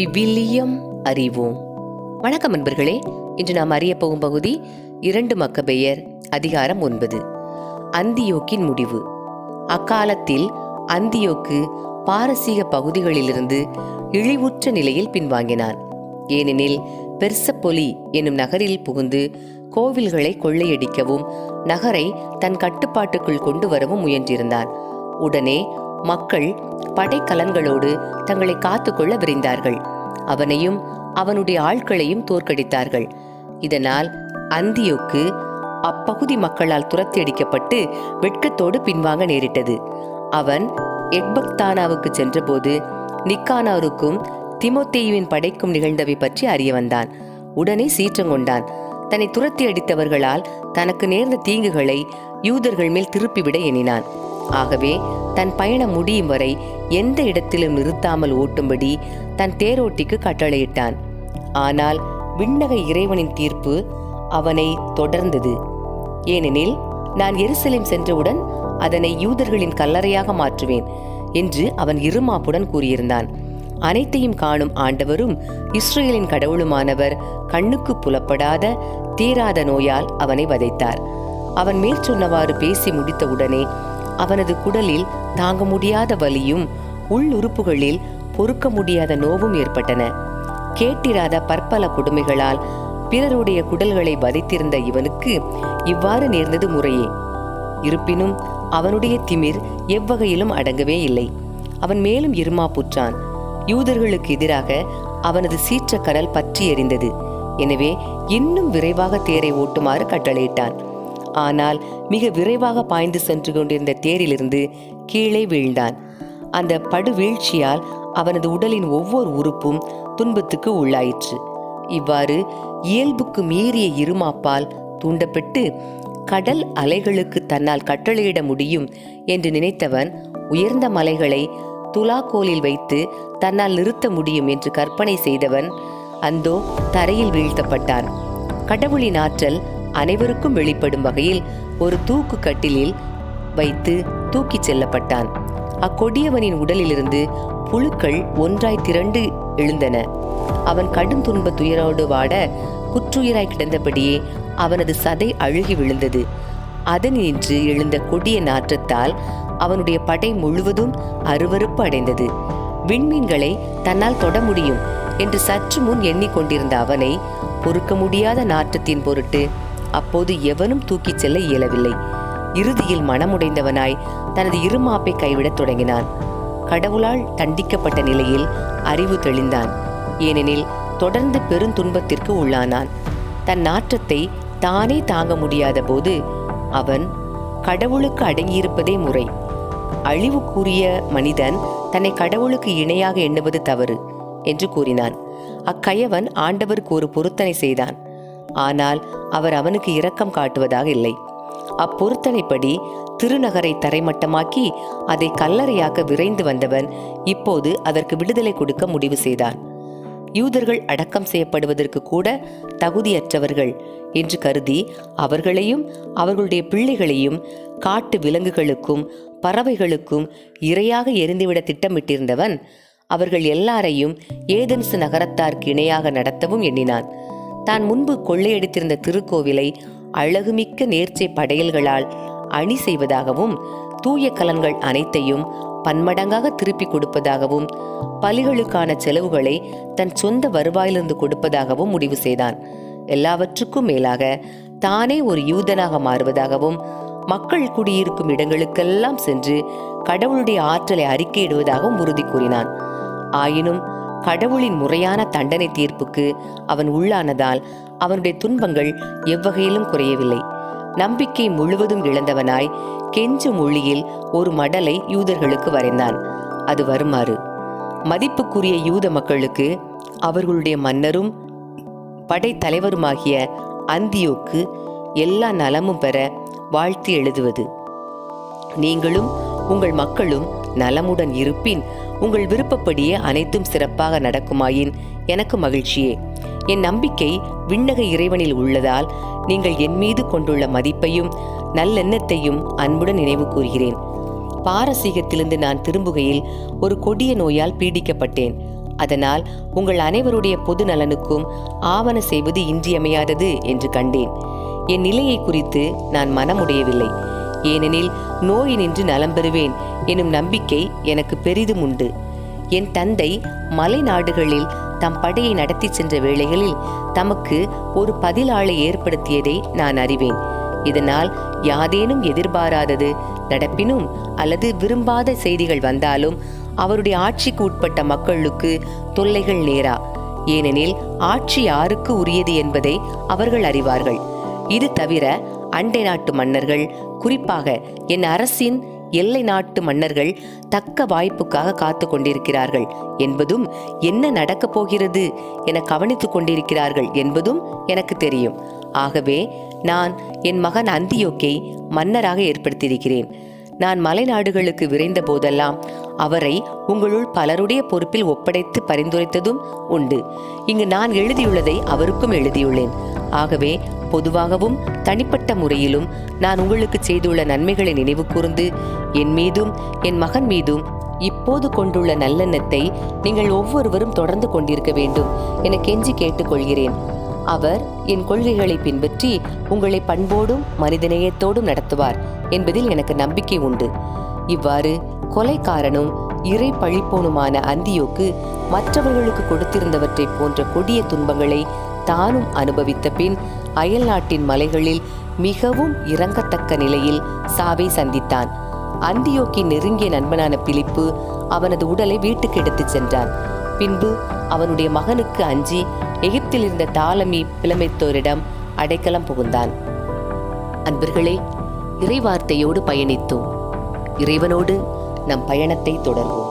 விவிலியம் அறிவோம். வணக்கம் நண்பர்களே இன்று நாம் அறிய போகும் பகுதி இரண்டு மக்கபெயர் அதிகாரம் ஒன்பது. அந்தியோக்கின் முடிவு. அக்காலத்தில் அந்தியோக்கு பாரசீக பகுதிகளிலிருந்து இழிவுற்ற நிலையில் பின்வாங்கினான் ஏனெனில் பெர்சப்பொலி என்னும் நகரில் புகுந்து கோவில்களை கொள்ளையடிக்கவும் நகரை தன் கட்டுப்பாட்டுக்குள் கொண்டு வரவும் முயன்றிருந்தான் உடனே மக்கள் படைக்கலன்களோடு தங்களை காத்துக்கொள்ள விரைந்தார்கள் அவனையும் அவனுடைய ஆட்களையும் தோற்கடித்தார்கள். இதனால் அந்தியோக்கு அப்பகுதி மக்களால் துரத்தி அடிக்கப்பட்டு வெட்கத்தோடு பின்வாங்க நேரிட்டது. அவன் எக்பக்தானாவுக்கு சென்றபோது நிக்கானாருக்கும் திமோத்தேயுவின் படைக்கும் நிகழ்ந்தவை பற்றி அறிய வந்தான். உடனே சீற்றங்கொண்டான் தன்னை துரத்தி அடித்தவர்களால் தனக்கு நேர்ந்த தீங்குகளை யூதர்கள் மேல் திருப்பிவிட எண்ணினான். ஆகவே தன் பயணம் முடியும் வரை எந்த இடத்திலும் நிறுத்தாமல் ஓட்டும்படி தன் தேரோட்டிக்கு கட்டளையிட்டான். ஆனால் விண்ணக இறைவனின் தீர்ப்பு அவனை தொடர்ந்தது. ஏனெனில் நான் எருசலேம் சென்றவுடன் அதனை யூதர்களின் கல்லறையாக மாற்றுவேன் என்று அவன் இருமாப்புடன் கூறியிருந்தான். அனைத்தையும் காணும் ஆண்டவரும் இஸ்ரேலின் கடவுளுமானவர் கண்ணுக்கு புலப்படாத தீராத நோயால் அவனை வதைத்தார். அவன் மேற் சொன்னவாறு பேசி முடித்தவுடனே அவனது குடலில் தாங்க முடியாத வலியும் உள் உறுப்புகளில் பொறுக்க முடியாத நோவும் ஏற்பட்டன. கேட்டிராத பற்பல கொடுமைகளால் பிறருடைய குடல்களை வதைத்திருந்த இவனுக்கு இவ்வாறு நேர்ந்தது முறையே. இருப்பினும் அவனுடைய திமிர் எவ்வகையிலும் அடங்கவே இல்லை. அவன் மேலும் இருமாப்புற்றான் யூதர்களுக்கு எதிராக அவனது சீற்ற கடல் பற்றி எறிந்தது எனவே இன்னும் விரைவாக தேரை ஓட்டுமாறு கட்டளையிட்டான். ஆனால் மிக விரைவாக பாய்ந்து சென்று கொண்டிருந்த தேரிலிருந்து கீழே வீழ்ந்தான். அந்த படு வீழ்ச்சியால் அவனது உடலின் ஒவ்வொரு உறுப்பும் துன்பத்துக்கு உள்ளாயிற்று. இவ்வாறு இயல்புக்கு மீறிய இருமாப்பால் தூண்டப்பட்டு கடல் அலைகளுக்கு தன்னால் கட்டளையிட முடியும் என்று நினைத்தவன் உயர்ந்த மலைகளை துலாக்கோலில் வைத்து தன்னால் நிறுத்த முடியும் என்று கற்பனை செய்தவன் அந்தோ தரையில் வீழ்த்தப்பட்டான். கடவுளின் ஆற்றல் அனைவருக்கும் வெளிப்படும் வகையில் ஒரு தூக்கு கட்டிலில் வைத்து தூக்கிச் செல்லப்பட்டான். அக்கொடியவனின் உடலிலிருந்து புழுக்கள் ஒன்றாய் திரண்டு எழுந்தன. அவன் கடும் துன்ப துயரோடு வாட குற்றுயிராய் கிடந்தபடியே அவனது சதை அழுகி விழுந்தது. அதனின்று எழுந்த கொடிய நாற்றத்தால் அவனுடைய படை முழுவதும் அருவருப்பு அடைந்தது. விண்மீன்களை தன்னால் தொட முடியும் என்று சற்று முன் எண்ணிக்கொண்டிருந்த அவனை பொறுக்க முடியாத நாற்றத்தின் பொருட்டு அப்போது எவனும் தூக்கிச் செல்ல இயலவில்லை. இறுதியில் மனமுடைந்தவனாய் தனது இருமாப்பை கைவிடத் தொடங்கினான். கடவுளால் தண்டிக்கப்பட்ட நிலையில் அறிவு தெளிந்தான். ஏனெனில் தொடர்ந்து பெருந்துன்பத்திற்கு உள்ளானான். தன் நாற்றத்தை தானே தாங்க முடியாத போது அவன் கடவுளுக்கு அடங்கியிருப்பதே முறை. அழிவுக்குரிய மனிதன் தன்னை கடவுளுக்கு இணையாக எண்ணுவது தவறு என்று கூறினான். அக்கயவன் ஆண்டவருக்கு ஒரு பொருத்தனை செய்தான். ஆனால் அவர் அவனுக்கு இரக்கம் காட்டுவதாக இல்லை. அப்பொருத்தனைப்படி திருநகரை தரைமட்டமாக்கி அதை கல்லறையாக்க விரைந்து வந்தவன் இப்போது அதற்கு விடுதலை கொடுக்க முடிவு செய்தான். யூதர்கள் அடக்கம் செய்யப்படுவதற்கு கூட தகுதியற்றவர்கள் என்று கருதி அவர்களையும் அவர்களுடைய பிள்ளைகளையும் காட்டு விலங்குகளுக்கும் பறவைகளுக்கும் இரையாக எரிந்துவிட திட்டமிட்டிருந்தவன் அவர்கள் எல்லாரையும் ஏதென்சு நகரத்தார்க்கு இணையாக நடத்தவும் எண்ணினான். தான் முன்பு கொள்ளையடித்திருந்த திருக்கோவிலை அழகுமிக்க நேர்ச்சை படையல்களால் அணி செய்வதாகவும் தூய கலன்கள் அனைத்தையும் பன்மடங்காக திருப்பி கொடுப்பதாகவும் பலிகளுக்கான செலவுகளை தன் சொந்த வருவாயிலிருந்து கொடுப்பதாகவும் முடிவு செய்தான். எல்லாவற்றுக்கும் மேலாக தானே ஒரு யூதனாக மாறுவதாகவும் மக்கள் குடியிருக்கும் இடங்களுக்கெல்லாம் சென்று கடவுளுடைய ஆற்றலை அறிக்கையிடுவதாகவும் உறுதி கூறினான். ஆயினும் கடவுளின் முறையான தண்டனை தீர்ப்புக்கு அவன் உள்ளானதால் அவனுடைய துன்பங்கள் எவ்வகையிலும் குறையவில்லை. நம்பிக்கை முழுவதும் இழந்தவனாய் கெஞ்சு மொழியில் ஒரு மடலை யூதர்களுக்கு வரைந்தான். அது வருமாறு? மதிப்புக்குரிய யூத மக்களுக்கு அவர்களுடைய மன்னரும் படைத்தலைவருமாகிய அந்தியோக்கு எல்லா நலமும் பெற வாழ்த்து எழுதுவது. நீங்களும் உங்கள் மக்களும் நலமுடன் இருப்பின் உங்கள் விருப்பப்படியே அனைத்தும் சிறப்பாக நடக்குமாயின் எனக்கு மகிழ்ச்சியே. என் நம்பிக்கை விண்ணக இறைவனில் உள்ளதால் நீங்கள் என் மீது கொண்டுள்ள மதிப்பையும் நல்லெண்ணத்தையும் அன்புடன் நினைவு கூறுகிறேன். பாரசீகத்திலிருந்து நான் திரும்புகையில் ஒரு கொடிய நோயால் பீடிக்கப்பட்டேன். அதனால் உங்கள் அனைவருடைய பொது நலனுக்கும் ஆவண செய்வது இன்றியமையாதது என்று கண்டேன். என் நிலையை குறித்து நான் மனமுடையவில்லை. ஏனெனில் நோயினின்று நலம் பெறுவேன் எனும் நம்பிக்கை எனக்கு பெரிதும் உண்டு. என் தந்தை மலை நாடுகளில் தம் படையை நடத்தி சென்ற வேளைகளில் தமக்கு ஒரு பதிலாளை ஏற்படுத்தியதை நான் அறிவேன். இதனால் யாதேனும் எதிர்பாராதது நடப்பினும் அல்லது விரும்பாத செய்திகள் வந்தாலும் அவருடைய ஆட்சிக்கு உட்பட்ட மக்களுக்கு தொல்லைகள் நேரா. ஏனெனில் ஆட்சி யாருக்கு உரியது என்பதை அவர்கள் அறிவார்கள். இது தவிர அண்டை நாட்டு மன்னர்கள் குறிப்பாக என் அரசின் எல்லை நாட்டு மன்னர்கள் தக்க வாய்ப்புக்காக காத்து கொண்டிருக்கிறார்கள் என்பதும் என்ன நடக்கப் போகிறது என கவனித்துக் கொண்டிருக்கிறார்கள் என்பதும் எனக்கு தெரியும். ஆகவே நான் என் மகன் அந்தியோக்கை மன்னராக ஏற்படுத்தியிருக்கிறேன். நான் மலைநாடுகளுக்கு விரைந்த போதெல்லாம் அவரை உங்களுள் பலருடைய பொறுப்பில் ஒப்படைத்து பரிந்துரைத்ததும் உண்டு. இங்கு நான் எழுதியுள்ளதை அவருக்கும் எழுதியுள்ளேன். ஆகவே பொதுவாகவும் தனிப்பட்ட முறையிலும் நான் உங்களுக்கு செய்துள்ள நன்மைகளை நினைவு கூர்ந்து என் மீதும் என் மகன் மீதும் இப்போது கொண்டுள்ள நல்லெண்ணத்தை நீங்கள் ஒவ்வொருவரும் தொடர்ந்து கொண்டிருக்க வேண்டும் என கெஞ்சி கேட்டுக்கொள்கிறேன். அவர் என் கொள்கைகளை பின்பற்றி உங்களை பண்போடும் மனிதநேயத்தோடும் நடத்துவார் என்பதில் எனக்கு நம்பிக்கை உண்டு. இவ்வாறு கொலைக்காரனும் இறை பழிப்போனுமான அந்தியோக்கு மற்றவர்களுக்கு கொடுத்திருந்தவற்றை போன்ற கொடிய துன்பங்களை தானும் அனுபவித்த பின் அயல் நாட்டின் மலைகளில் மிகவும் இறங்கத்தக்க நிலையில் சாவை சந்தித்தான். அந்தியோக்கி நெருங்கிய நண்பனான பிலிப்பு அவனது உடலை வீட்டுக்கு எடுத்துச் சென்றான். பின்பு அவனுடைய மகனுக்கு அஞ்சி எகிப்தில் இருந்த தாலமி பிளமைத்தோரிடம் அடைக்கலம் புகுந்தான். அன்பர்களே இறைவார்த்தையோடு பயணித்தோம். இறைவனோடு நம் பயணத்தை தொடர்வோம்.